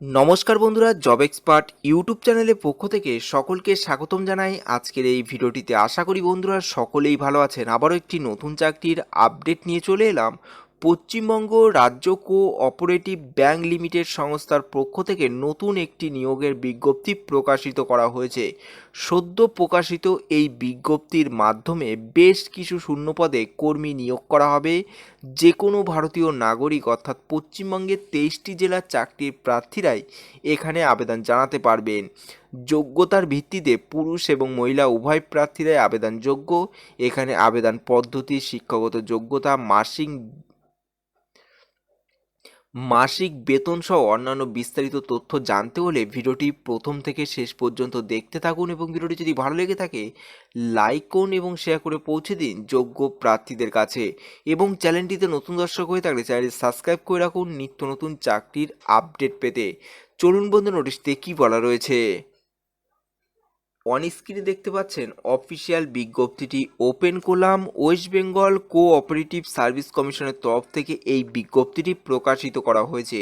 নমস্কার বন্ধুরা, job expert YouTube চ্যানেলের পক্ষ থেকে সকলকে স্বাগতম জানাই। আজকের এই ভিডিওটিতে আশা করি বন্ধুরা সকলেই ভালো আছেন। আবারও একটি নতুন চাকরির আপডেট নিয়ে চলে এলাম। পশ্চিমবঙ্গ রাজ্য কো অপারেটিভ ব্যাংক লিমিটেড সংস্থার পক্ষ থেকে নতুন একটি নিয়োগের বিজ্ঞপ্তি প্রকাশিত করা হয়েছে। সদ্য প্রকাশিত এই বিজ্ঞপ্তির মাধ্যমে বেশ কিছু শূন্যপদে কর্মী নিয়োগ করা হবে। যে কোনো ভারতীয় নাগরিক অর্থাৎ পশ্চিমবঙ্গের তেইশটি জেলার চাকরির প্রার্থীরাই এখানে আবেদন জানাতে পারবেন। যোগ্যতার ভিত্তিতে পুরুষ এবং মহিলা উভয় প্রার্থীরাই আবেদনযোগ্য। এখানে আবেদন পদ্ধতি, শিক্ষাগত যোগ্যতা, মাসিক মাসিক বেতন সহ অন্যান্য বিস্তারিত তথ্য জানতে হলে ভিডিওটি প্রথম থেকে শেষ পর্যন্ত দেখতে থাকুন এবং ভিডিওটি যদি ভালো লেগে থাকে, লাইক করুন এবং শেয়ার করে পৌঁছে দিন যোগ্য প্রার্থীদের কাছে। এবং চ্যানেলটিতে নতুন দর্শক হয়ে থাকলে চ্যানেলটি সাবস্ক্রাইব করে রাখুন নিত্য নতুন চাকরির আপডেট পেতে। চলুন বন্ধু নোটিশতে কী বলা রয়েছে? অন স্ক্রিনে দেখতে পাচ্ছেন অফিসিয়াল বিজ্ঞপ্তিটি ওপেন করলাম। ওয়েস্ট বেঙ্গল কোঅপারেটিভ সার্ভিস কমিশনের তরফ থেকে এই বিজ্ঞপ্তিটি প্রকাশিত করা হয়েছে।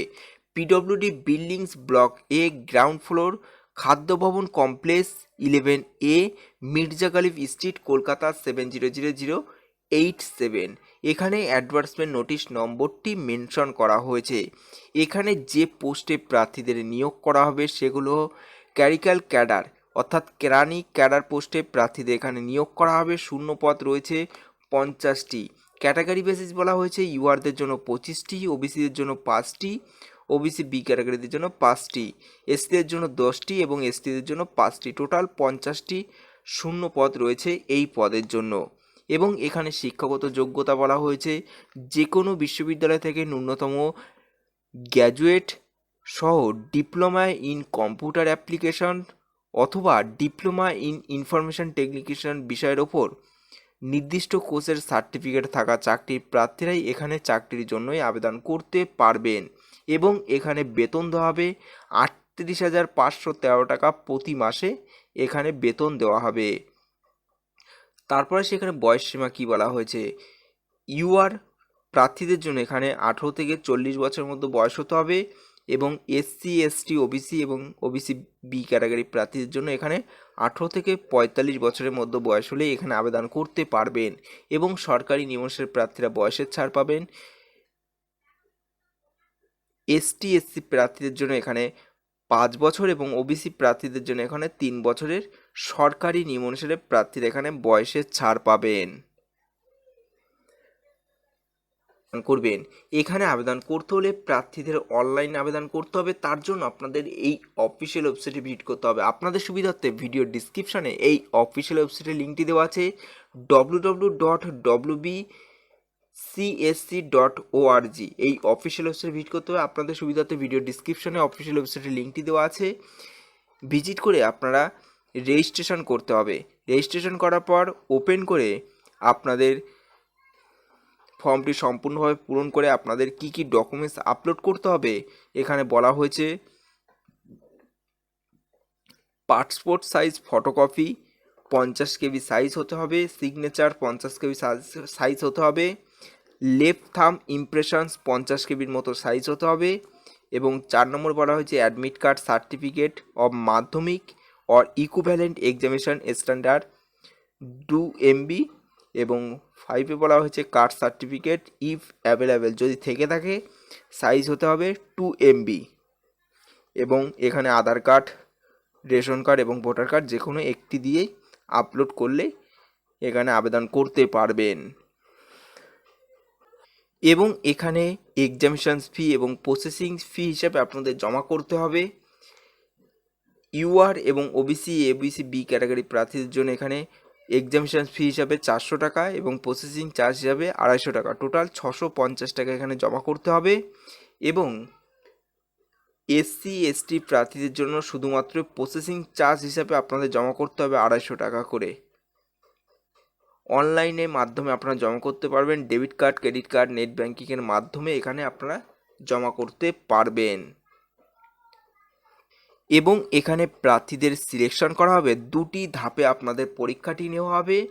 PWD buildings block A ground floor খাদ্য ভবন complex eleven A Mirza Ghalib street Kolkata seven zero zero zero eight seven এখানে অ্যাডভার্টাইজমেন্ট নোটিশ নম্বরটি মেনশন করা হয়েছে। এখানে যে পোস্টে প্রার্থীদের নিয়োগ করা হবে সেগুলো ক্যারিক্যাল ক্যাডার অর্থাৎ কেরানি ক্যাডার পোস্টে প্রার্থীদের এখানে নিয়োগ করা হবে। শূন্য পদ রয়েছে পঞ্চাশটি। ক্যাটাগরি বেসিস বলা হয়েছে ইউআরদের জন্য পঁচিশটি, ওবিসিদের জন্য পাঁচটি, ওবিসি বি ক্যাটাগরিদের জন্য পাঁচটি এসটিদের জন্য দশটি এবং এসটিদের জন্য পাঁচটি। টোটাল পঞ্চাশটি শূন্য পদ রয়েছে এই পদের জন্য। এবং এখানে শিক্ষাগত যোগ্যতা বলা হয়েছে যে কোনো বিশ্ববিদ্যালয় থেকে ন্যূনতম গ্র্যাজুয়েট সহ ডিপ্লোমা ইন কম্পিউটার অ্যাপ্লিকেশন অথবা ডিপ্লোমা ইন ইনফরমেশন টেকনিশিয়ান বিষয়ের ওপর নির্দিষ্ট কোর্সের সার্টিফিকেট থাকা চাকরির প্রার্থীরাই এখানে চাকরির জন্যই আবেদন করতে পারবেন এবং এখানে বেতন দেওয়া হবে আটত্রিশ হাজার পাঁচশো তেরো টাকা প্রতি মাসে এখানে বেতন দেওয়া হবে। তারপরে সেখানে বয়স সীমা কী বলা হয়েছে? ইউআর প্রার্থীদের জন্য এখানে আঠেরো থেকে চল্লিশ বছরের মধ্যে বয়স হতে হবে। এবং এসসি এসটি ওবিসি এবং ওবিসি বি ক্যাটাগরি প্রার্থীদের জন্য এখানে আঠেরো থেকে পঁয়তাল্লিশ বছরের মধ্যে বয়স হলে এখানে আবেদন করতে পারবেন এবং সরকারি নিবসের প্রার্থীরা বয়সের ছাড় পাবেন। এসটি এসসি প্রার্থীদের জন্য এখানে পাঁচ বছর এবং ওবিসি প্রার্থীদের জন্য এখানে তিন বছরের সরকারি নিবসের প্রার্থীরা এখানে বয়সের ছাড় পাবেন। করবেন। এখানে আবেদন করতে হলে প্রার্থীদের অনলাইন আবেদন করতে হবে। তার জন্য আপনাদের এই অফিসিয়াল ওয়েবসাইটে ভিজিট করতে হবে। আপনাদের সুবিধার্থে ভিডিও ডিসক্রিপশানে এই অফিসিয়াল ওয়েবসাইটের লিঙ্কটি দেওয়া আছে। W W dot W B CSC dot ORG এই অফিসিয়াল ওয়েবসাইটে ভিজিট করতে হবে। আপনাদের সুবিধার্থে ভিডিও ডিসক্রিপশনে অফিসিয়াল ওয়েবসাইটের লিঙ্কটি দেওয়া আছে। ভিজিট করে আপনারা রেজিস্ট্রেশন করতে হবে। রেজিস্ট্রেশন করার পর ওপেন করে আপনাদের ফর্মটি সম্পূর্ণভাবে পূরণ করে আপনাদের কি কি ডকুমেন্টস আপলোড করতে হবে, এখানে বলা হয়েছে পাসপোর্ট সাইজ, ফটোকপি, পঞ্চাশ কেবি সাইজ হতে হবে, সিগনেচার পঞ্চাশ কেবি সাইজ হতে হবে লেফট থাম ইমপ্রেশনস পঞ্চাশ কেবির মতো সাইজ হতে হবে এবং চার নম্বর বলা হয়েছে admit card certificate of Madhyamik or equivalent examination standard two MB এবং ফাইভে বলা হয়েছে কার্ড সার্টিফিকেট ইফ অ্যাভেলেবেল যদি থেকে থাকে সাইজ হতে হবে টু এমবি এবং এখানে আধার কার্ড রেশন কার্ড এবং ভোটার কার্ড যে কোনো একটি দিয়েই আপলোড করলে এখানে আবেদন করতে পারবেন। এবং এখানে এক্সামিশন ফি এবং প্রসেসিং ফি হিসাবে আপনাদের জমা করতে হবে। ইউআর এবং ওবিসি এবিসি বি ক্যাটাগরি প্রার্থীদের জন্য এখানে এক্সামিশন ফি হিসাবে চারশো টাকা এবং প্রসেসিং চার্জ হিসাবে আড়াইশো টাকা। টোটাল ছশো পঞ্চাশ টাকা এখানে জমা করতে হবে এবং এসসি এসটি প্রার্থীদের জন্য শুধুমাত্র প্রসেসিং চার্জ হিসাবে আপনাদের জমা করতে হবে আড়াইশো টাকা করে। অনলাইনে মাধ্যমে আপনারা জমা করতে পারবেন। Debit card credit card net ব্যাঙ্কিংয়ের মাধ্যমে এখানে আপনারা জমা করতে পারবেন। এবং এখানে প্রার্থীদের সিলেকশন করা হবে। দুটি ধাপে আপনাদের পরীক্ষাটি নেওয়া হবে।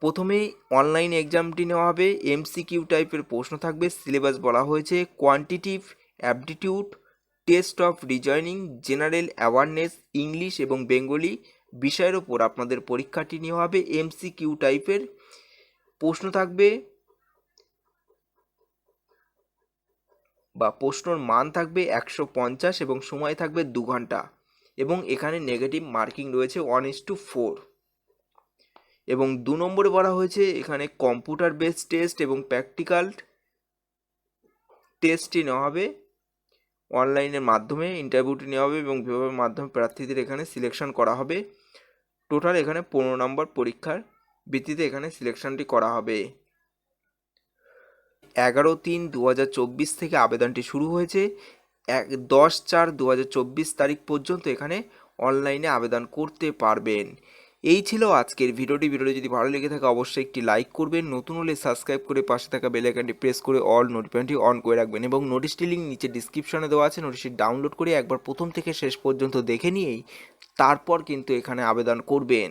প্রথমে অনলাইন এক্সামটি নেওয়া হবে। এমসিকিউ টাইপের প্রশ্ন থাকবে। সিলেবাস বলা হয়েছে। Quantitative aptitude test of reasoning general awareness English এবং বেঙ্গলি বিষয়ের ওপর আপনাদের পরীক্ষাটি নেওয়া হবে। এমসি কিউ টাইপের প্রশ্ন থাকবে। বা প্রশ্নর মান থাকবে একশো পঞ্চাশ এবং সময় থাকবে দু ঘণ্টা এবং এখানে নেগেটিভ মার্কিং রয়েছে ওয়ান ইস টু ফোর এবং দু নম্বরে বলা হয়েছে এখানে কম্পিউটার বেসড টেস্ট এবং প্র্যাকটিক্যাল টেস্টটি নেওয়া হবে। অনলাইনের মাধ্যমে ইন্টারভিউটি নেওয়া হবে এবং বিভাগের মাধ্যমে প্রার্থীদের এখানে সিলেকশন করা হবে। টোটাল এখানে পনেরো নম্বর পরীক্ষার ভিত্তিতে এখানে সিলেকশনটি করা হবে। এগারো তিন দু থেকে আবেদনটি শুরু হয়েছে। এক দশ চার দু তারিখ পর্যন্ত এখানে অনলাইনে আবেদন করতে পারবেন। এই ছিল আজকের ভিডিওটি। ভিডিওটি যদি ভালো লেগে থাকে, অবশ্যই একটি লাইক করবেন। নতুন হলে সাবস্ক্রাইব করে পাশে থাকা বেল আইকনটি প্রেস করে অল নোটিফিকেশনটি অন করে রাখবেন এবং নোটিশটি লিঙ্ক নিচে ডিসক্রিপশনে দেওয়া আছে। নোটিশটি ডাউনলোড করে একবার প্রথম থেকে শেষ পর্যন্ত দেখে নিয়েই তারপর কিন্তু এখানে আবেদন করবেন।